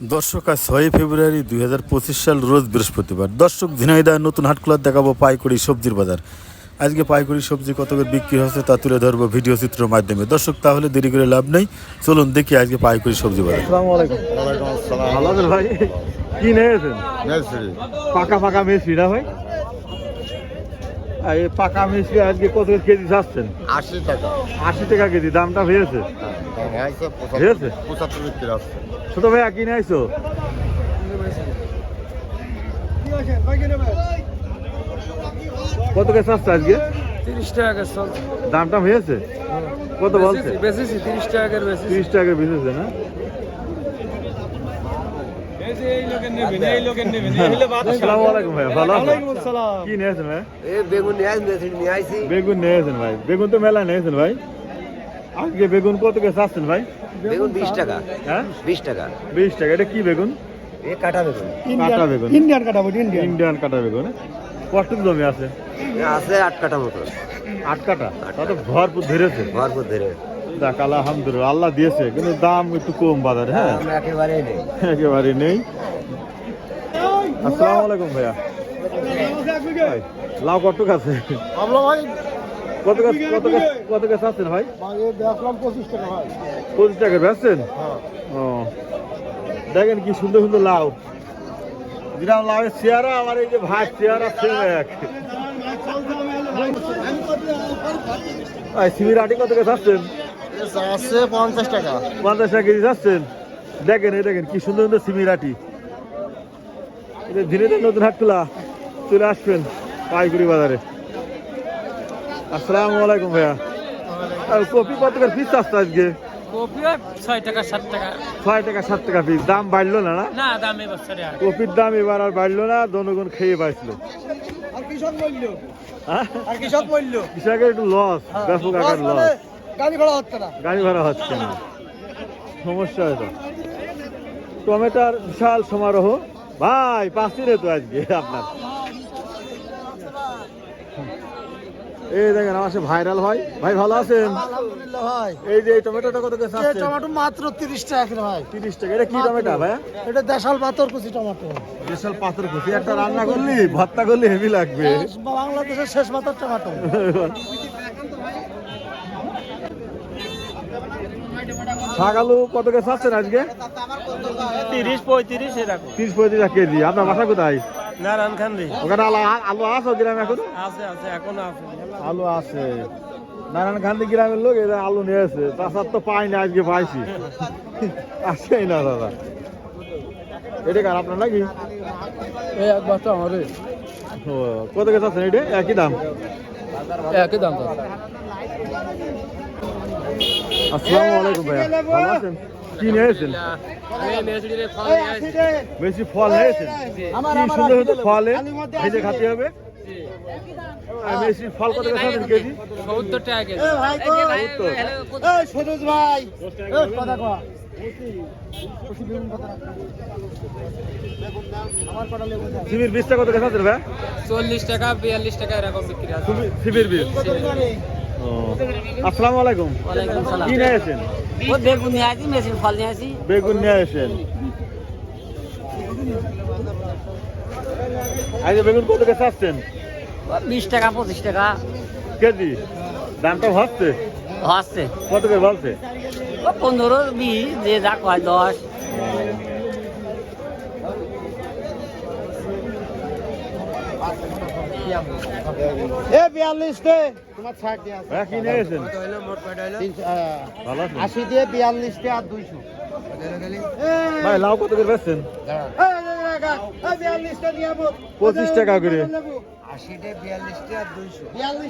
দর্শক আজ ছয়ই ফেব্রুয়ারি দুই হাজার পঁচিশ সাল রোজ বৃহস্পতিবার। দর্শক ঝিনাইদার নতুন হাটখোলার দেখাবো পাইকারি সবজির বাজার। আজকে পাইকড়ি সবজি কত করে বিক্রি হচ্ছে তা তুলে ধরবো ভিডিও চিত্র মাধ্যমে। দর্শক তাহলে দেরি করে লাভ নেই। চলুন দেখি আজকে পাইকড়ি সবজি বাজার। আসসালামু আলাইকুম। ওয়ালাইকুম আসসালাম ভালো আছেন ভাই? কি নিয়েছেন? পাকা পাকা মিষ্টি না ভাই? আর এই পাকা মিষ্টি আজকে কত করে কেজি যাচ্ছেন আশি টাকা। আশি টাকা কেজি দামটা হয়েছে দাম আছে? ছোট কিনে কত কে চাচ্ছে আজকে? তিরিশ টাকা করে চলছে দামটা হয়েছে? কত বলছে? বেচেছি তিরিশ টাকা করে বেচেছি। তিরিশ টাকা বেঁচেছে না? বেগুন তো মেলা নিয়েছেন ভাই? আজকে বেগুন কত কে চাচ্ছেন ভাই? বেগুন বিশ টাকা। হ্যাঁ? বিশ টাকা। বিশ টাকা। এটা কি বেগুন? এ কাটা বেগুন। কাটা বেগুন। ইন্ডিয়ান কাটাবো ইন্ডিয়ান। ইন্ডিয়ান কাটা বেগুন। কতটুকু জমি আছে? আছে আট কাটা মতো। আট কাটা? তাতে ভরপুর ধরেছে। ভরপুর ধরে। যাক আলহামদুলিল্লাহ আল্লাহ দিয়েছে কিন্তু দাম একটু কম বাজারে হ্যাঁ? একেবারেই নেই। একেবারে নেই। আসসালামু আলাইকুম ভাইয়া। ভাই, লাউ কটুক আছে? আমরা ভাই কত গাছ কত গাছ কত গাছ আছেন ভাই? পঁচিশ টাকা ভাই। পঁচিশ টাকা বেচছেন? ও। দেখেন কি সুন্দর সুন্দর লাউ। যেরকম লাউয়ের চেয়ারা আমার এই যে ভাত চেয়ারা সেম এক। সিমির আটি কত গাছ আসছেন আছে পঞ্চাশ টাকা। পঞ্চাশ টাকা কেজি যাচ্ছেন। দেখেন এই দেখেন কি সুন্দর সুন্দর সিমির আটি। ধীরে ধীরে নতুন হাট খোলা চলে আসবেন পাইকুড়ি বাজারে। আসসালামু আলাইকুম ভাইয়া। আর কপি কত করে পিস আসছে আজকে? ছয় টাকা সাত টাকা। ছয় টাকা সাত টাকা পিস দাম বাড়লো না না? না দাম এবছরে কপির দাম এবার আর বাড়লো না জনগণ খেয়ে পাইছিল আর কৃষক মূল্য? হ্যাঁ? আর কৃষক মূল্য? কৃষকের একটু লস ব্যাপক আকার লস গাড়ি ভাড়া হচ্ছে না। গাড়ি ভাড়া হচ্ছে না। সমস্যা টমেটোর বিশাল সমারোহ। ভাই পাঁচ দিনে তো আজকে আপনার। এই দেখেন আমার সে ভাইরাল ভাই ভাই ভালো আছেন? আলহামদুলিল্লাহ ভাই এই যে টমেটোটা কত করে এই টমেটো মাত্র তিরিশ টাকা করে ভাই তিরিশ টাকা। এটা কি টমেটো ভাইয়া এটা দেশাল পাথর কুচি টমেটো। বিশাল পাথর কুচি। একটা রান্না করলি ভর্তা করলি হেভি লাগবে। বাংলাদেশের শেষ পাথর টমেটো। শাক কত করে চাচ্ছেন আজকে? তিরিশ পঁয়ত্রিশ এরকম। তিরিশ পঁয়ত্রিশ কেজি। আপনার বাসা কোথায়? নারায়ণ খান্দি ওখানে আলু আলু আছে গ্রামে এখন? আছে আছে এখনও আছে। আলু আছে। নারায়ণ গান্ধী গ্রামের লোক এরা আলু নিয়েছে তাছাড়া তো পাই না আজকে পাইছি। আসেই না দাদা। এটা কার আপনার নাকি? এই এক বস্তা আমারে ও, কত আছেন এটা? একই দাম? একই দাম আসসালামু আলাইকুম ভাইয়া। ভালো আছেন? কি নিয়েছেন বেশি ফল নিয়েছেন কি সুন্দর সুন্দর ফলে ভেজে খাতে হবে? আর বেশি ফল কত করে খাবেন কেজি? সত্তর টাকা কেজি। সত্তর ভাই। কথা কয়া সিমির বীজটা কত চল্লিশ টাকা বিয়াল্লিশ টাকা এরকম বিক্রি আছে। সিমির বীজ? আসসালামু আলাইকুম। ওয়ালাইকুম সালাম। কি নিয়েছেন ও বেগুন নিয়ে আসি মেশিন ফল নিয়ে আসি। বেগুন নিয়ে আসেন। আজকে বেগুন কত করে বিশ টাকা পঁচিশ টাকা। কেজি? দামটা ভাবছে ভাবছে কত করে ভাবছে পনেরো বিশ যে যা কয় দশ। এ বিয়াল্লিশ দে। তোমার ছাড় দিয়ে আছে। ভাইয়া কি নিয়েছেন ভালো আছেন। আশি দিয়ে বিয়াল্লিশ দিয়ে আর দুইশো। ভাই লাউ কত করে বেচছেন? বিয়াল্লিশটা দিয়ে পঁচিশ টাকা করে। আশিটা বিয়াল্লিশটা আর দুইশো। বিয়াল্লিশ